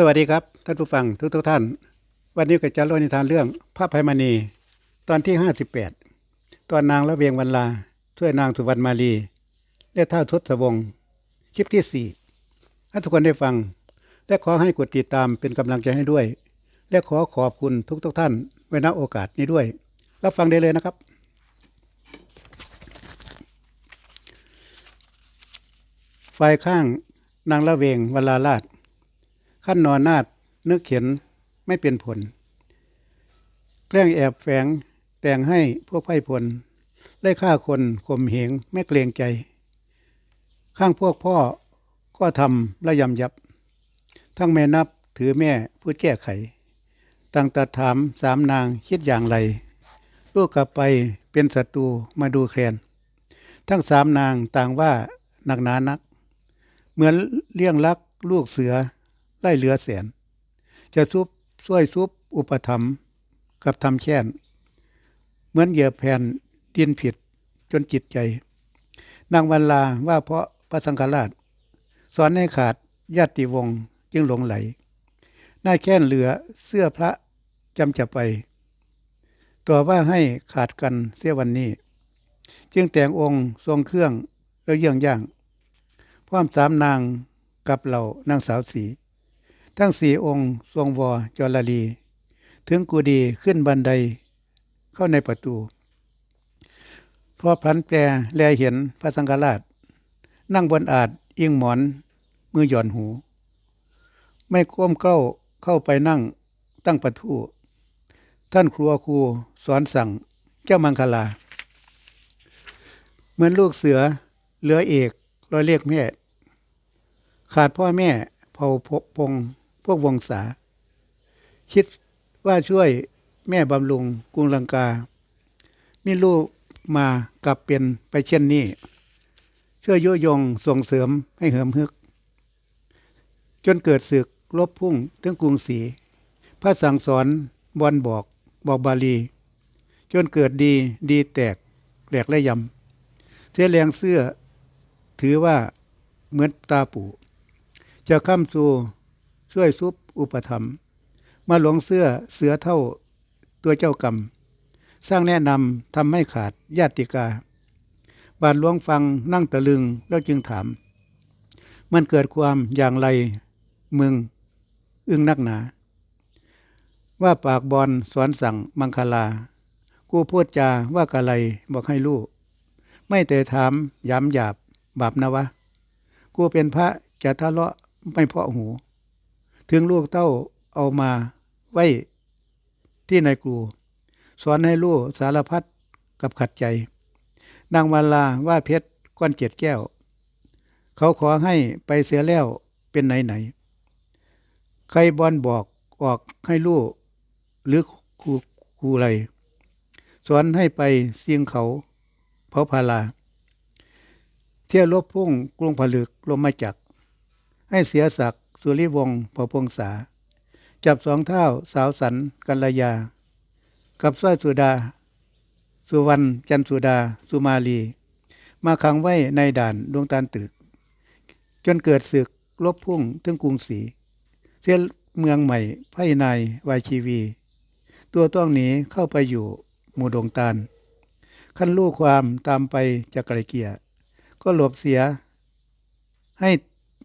สวัสดีครับ ท่านผู้ฟังทุกทุกๆท่าน วันนี้ก็จะเล่านิทานเรื่องพระภัยมณี ตอนที่ห้าสิบแปดตอนนางละเวียงวันลา ช่วยนางสุวรรณมาลีและท่าทศวงศ์คลิปที่สี่ให้ทุกคนได้ฟัง และขอให้กดติดตามเป็นกำลังใจให้ด้วย และขอขอบคุณทุกทุกๆท่านไว้ณโอกาสนี้ด้วย รับฟังได้เลยนะครับ ฝ่ายข้างนางละเวงวันลาลาด ขั้นนอนนาดนึกเขียนไม่เป็นผล แกล้งแอบแฝงแต่งให้พวกไพ่ผลไล่ฆ่าคนข่มเหงไม่เกรงใจ ข้างพวกพ่อก็ทำระยำยับ ทั้งแม่นับถือแม่ผู้แก้ไข ตั้งตัดถามสามนางคิดอย่างไร ลูกกลับไปเป็นศัตรูมาดูแคลนทั้งสามนางต่างว่าหนักหนานัก เหมือนเลี้ยงลักลูกเสือ ไล่เหลือแสน จะซุบช่วยซุบอุปถัมกับทำแช่น เหมือนเหยียบแผ่นดินผิดจนจิตใจ นางวันลาว่าเพราะพระสังฆราช สอนให้ขาดญาติวงศ์จึงหลงไหลหน้าแค้นเหลือเสื้อพระจำจะไป ตัวว่าให้ขาดกันเสียวันนี้ จึงแต่งองค์ทรงเครื่องแล้วเยี่ยงย่างพร้อมสามนางกับเหล่านางสาวสี ทั้งสี่องค์ทรงวอจรลี ถึงกูดีขึ้นบันไดเข้าในประตูพอพลันแปรแลเห็นพระสังฆราช นั่งบนอาจอิงหมอน มือหย่อนหู ไม่ก้มเก้าเข้าไปนั่งตั้งประทูท่านครัวครูสอนสั่งเจ้ามังคลา เหมือนลูกเสือเหลือเอกรอยเรียกแม่ ขาดพ่อแม่เผ่าพงพ วกวงศา คิดว่าช่วยแม่บำรุงกรุงลังกา มีลูกมากลับเป็นไปเช่นนี้ ช่วยยุยงส่งเสริมให้เหิมฮึก จนเกิดศึกลบพุ่งถึงกรุงศรีพระสั่งสอนบอลบอกบอกบาลี จนเกิดดีดีแตกแหลกและยำเสียแรงเสื้อถือว่าเหมือนตาปู่จะข้ามสู่ ช่วยซุปอุปธรรม มาหลงเสื้อเสือเท่าตัวเจ้ากรรม สร้างแนะนำทำให้ขาดญาติกา บาทหลวงฟังนั่งตะลึงแล้วจึงถาม มันเกิดความอย่างไรมึง อึ้งนักหนา ว่าปากบอลสอนสั่งมังคลา กูพูดจาว่ากะไรบอกให้ลูก ไม่แต่ถามย้ำหยาบบาปนะวะ กูเป็นพระจะทะเลาะไม่เพาะหู ถึงลูกเต้าเอามาไว้ที่ในครู สอนให้ลูกสารพัดกับขัดใจ นางวันลาว่าเพชรก้อนเจ็ดแก้ว เขาขอให้ไปเสียแล้วเป็นไหนไหน ใครบอลบอกออกให้ลูกหรือครูครูไรสอนให้ไปเสียงเขาเผาพาลา เที่ยวลบพุ่งกรุงผลึกลมมาจัก ให้เสียศักดิ์ สุริวงศ์เผ่าพงษา จับสองเท้าสาวสันกัลยา กับสร้อยสุดา สุวรรณจันสุดา สุมาลี มาขังไว้ในด่านดวงตาลตึก จนเกิดศึกลบพุ่งถึงกรุงศรีเสียเมืองใหม่ไพ่นวายชีวี ตัวต้องหนีเข้าไปอยู่หมู่ดงตาลขั้นลูกความตามไปจะไกลเกลี่ยก็หลบเสีย ให้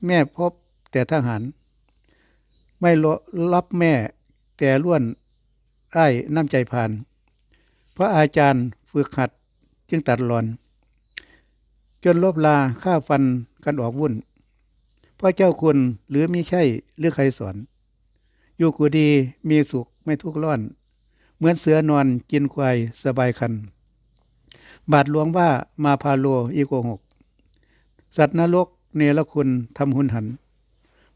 แม่พบ แต่ทหาร ไม่รับแม่แต่ล้วนไอ้น้ำใจผ่าน เพราะอาจารย์ฝึกหัดจึงตัดรอน จนลบลาฆ่าฟันกันออกวุ่นเพราะเจ้าคุณหรือมิใช่หรือใครสอน อยู่กูดีมีสุขไม่ทุกข์ร้อน เหมือนเสือนอนกินควายสบายคัน บาทหลวงว่ามาพาโลอีโกหก สัตว์นรกเนรคุณทำหุนหัน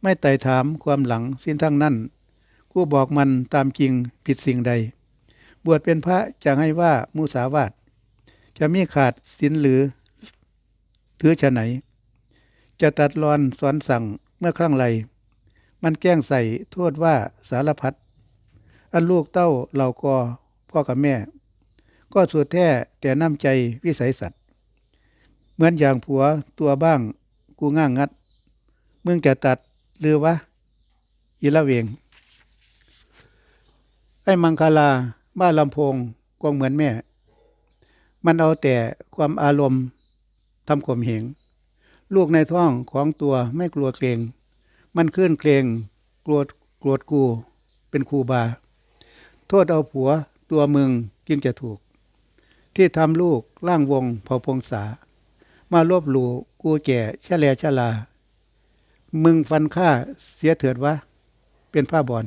ไม่ไต่ถามความหลังสิ้นทั้งนั้นกูบอกมันตามจริงผิดสิ่งใด บวชเป็นพระจะให้ว่ามุสาวาทจะมีขาดศีลหรือถือฉะไหน จะตัดรอนสอนสั่งเมื่อครั้งไร มันแกล้งใส่โทษว่าสารพัดอันลูกเต้าเหล่ากอพ่อกับแม่ ก็สุดแท้แต่น้ำใจวิสัยสัตว์เหมือนอย่างผัวตัวบ้างกูง่างงัด มึงจะตัด หรือวะอีละเวงไอ้มังคลาบ้านลำโพงก็เหมือนแม่ มันเอาแต่ความอารมณ์ทำข่มเหง ลูกในท้องของตัวไม่กลัวเกรง มันขึ้นเกรงกลัวกลัวกูเป็นครูบา โทษเอาผัวตัวมึงจึงจะถูก ที่ทำลูกร่างวงเผ่าพงษา มาลบหลู่กูแก่ชะแลชะลา มึงฟันฆ่าเสียเถิดวะ เป็นผ้าบอล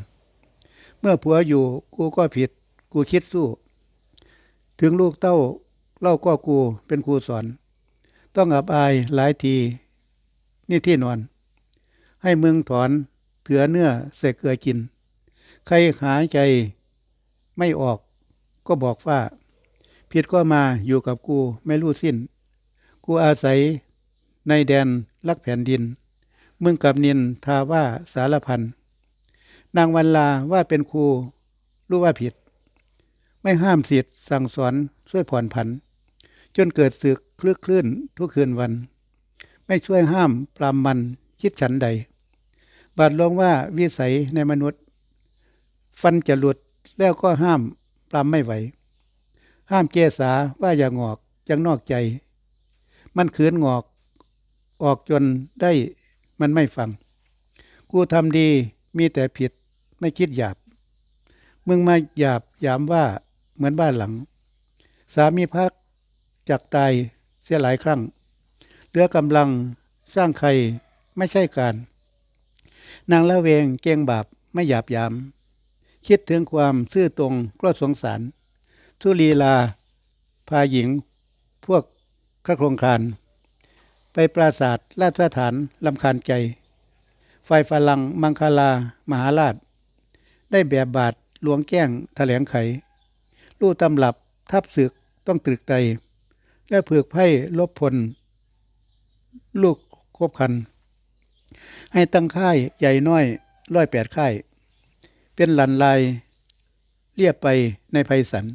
เมื่อผัวอยู่กูก็ผิด กูคิดสู้ ถึงลูกเต้าเล่าก็กูเป็นครูสอน ต้องอับอายหลายที นี่ที่นอน ให้มึงถอนเถือเนื้อใส่เกลือกิน ใครหายใจไม่ออกก็บอกว่า ผิดก็มาอยู่กับกูไม่รู้สิ้น กูอาศัยในแดนลักแผ่นดิน มึงกับนินทาว่าสารพัน นางวันลาว่าเป็นครูรู้ว่าผิด ไม่ห้ามสิทธิ์สั่งสอนช่วยผ่อนผัน จนเกิดศึกคลึกคลื่นทุกคืนวัน ไม่ช่วยห้ามปรามมันคิดฉันใด บาดลงว่าวิสัยในมนุษย์ ฟันจะหลุดแล้วก็ห้ามปรามไม่ไหว ห้ามเกษาว่าอย่างงอกยังนอกใจ มันขืนงอกออกจนได้ มันไม่ฟัง กูทำดีมีแต่ผิดไม่คิดหยาบ มึงมาหยาบยามว่าเหมือนบ้านหลัง สามีพักจากตายเสียหลายครั้ง เหลือกำลังสร้างใครไม่ใช่การ นางละเวงเกงบาปไม่หยาบยาม คิดถึงความซื่อตรงก็สงสารทุลีลา พาหญิง พวกคระโครงคาร ไปปราศาสตร์ราชฐานลำคาญใจไฟฝรั่งมังคลา มหาราช ได้แบบบาทหลวงแก้งแถลงไขรู้ตำรับทับศึกต้องตรึกไตและเผือกไพ่ลบพล ลูกควบคัน ให้ตั้งค่ายใหญ่น้อยร้อยแปดค่าย เป็นหลันลาย เรียบไปในภัยสัน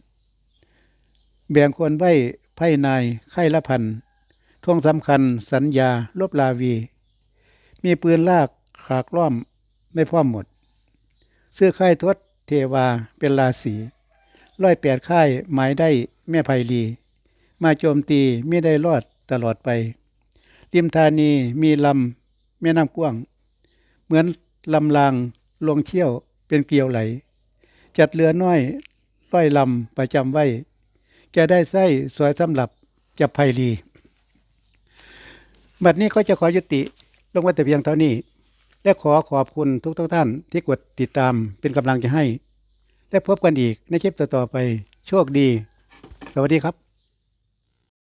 แบ่งคนไว้ไพ่นายค่ละพัน ทวงสำคัญสัญญาลบลาวี มีปืนลากขากล้อมไม่พร้อมหมด เสื้อค่ายทศเทวาเป็นราศีร้อยแปดค่ายหมายได้แม่ไพลี มาโจมตีไม่ได้รอดตลอดไป ริมธานีมีลำแม่น้ำกว้าง เหมือนลำลางลงเชี่ยวเป็นเกลียวไหล จัดเรือน้อยร้อยลำประจำไว้ จะได้ไส้สวยสำหรับจับไพลี บัดนี้ก็จะขอยุติลงไว้แต่เพียงเท่านี้ และขอขอบคุณทุกทุกท่านที่กดติดตามเป็นกำลังใจให้ และพบกันอีกในคลิปต่อๆไป โชคดี สวัสดีครับ